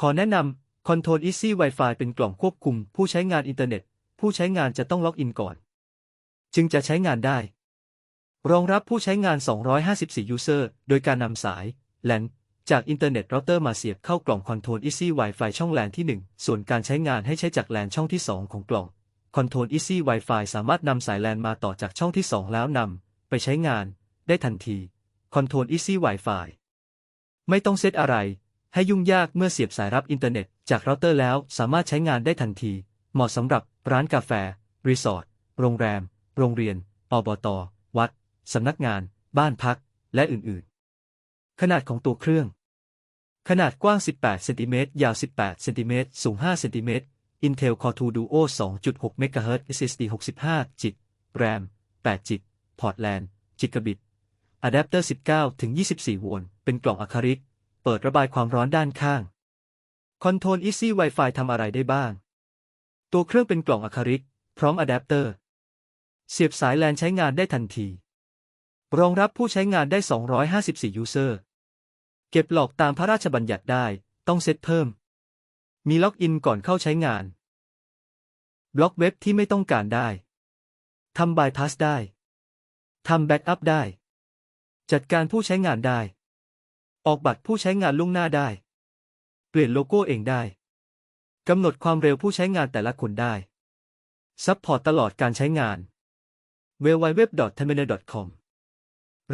ขอแนะนำ Control Easy Wi-Fi เป็นกล่องควบคุมผู้ใช้งานอินเทอร์เน็ต ผู้ใช้งานจะต้องล็อกอินก่อน จึงจะใช้งานได้ รองรับผู้ใช้งาน 254 User โดยการนำสาย LAN จากอินเทอร์เน็ตเราเตอร์มาเสียบเข้ากล่อง Control Easy Wi-Fi ช่อง LAN ที่ 1 ส่วนการใช้งานให้ใช้จาก LAN ช่องที่ 2 ของกล่อง Control Easy Wi-Fi สามารถนำสาย LAN มาต่อจากช่องที่ 2 แล้วนำไปใช้งาน ได้ทันที Control Easy Wi-Fi ไม่ต้องเซตอะไร ให้ยุ่งยากเมื่อเสียบสายรับอินเทอร์เน็ต จากเราเตอร์แล้วสามารถใช้งานได้ทันที เหมาะสำหรับร้านกาแฟ รีสอร์ท โรงแรม โรงเรียน อบต วัด สำนักงาน บ้านพัก และอื่นๆ ขนาดของตัวเครื่อง ขนาดกว้าง 18 เซนติเมตร ยาว 18 เซนติเมตร สูง 5 เซนติเมตร Intel Core 2 Duo 2.6 MHz SSD 65 จิก RAM 8 จิกพอร์ต LAN จิกะบิตอะแดปเตอร์ 19 ถึง 24 โวลต์ เป็นกล่องอะคริลิก เปิดระบายความร้อนด้านข้าง Control Easy Wi-Fi ทำอะไรได้บ้าง ตัวเครื่องเป็นกล่องอะคริลิก พร้อมอะแดปเตอร์ เสียบสายแลนใช้งานได้ทันที รองรับผู้ใช้งานได้ 254 ยูเซอร์ เก็บหลอกตามพระราชบัญญัติได้ ต้องเซตเพิ่ม มีล็อกอินก่อนเข้าใช้งาน บล็อกเว็บที่ไม่ต้องการได้ ทำบายพาสได้ ทำแบ็กอัพได้ จัดการผู้ใช้งานได้ ออกบัตรผู้ใช้งานล่วงหน้าได้ เปลี่ยนโลโก้เองได้ กำหนดความเร็วผู้ใช้งานแต่ละคนได้ ซัพพอร์ตตลอดการใช้งาน w w w t e r m i n a l c o m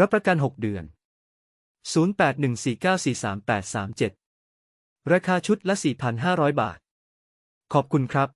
รับประกัน 6 เดือน 0814943837 ราคาชุดละ 4,500 บาท ขอบคุณครับ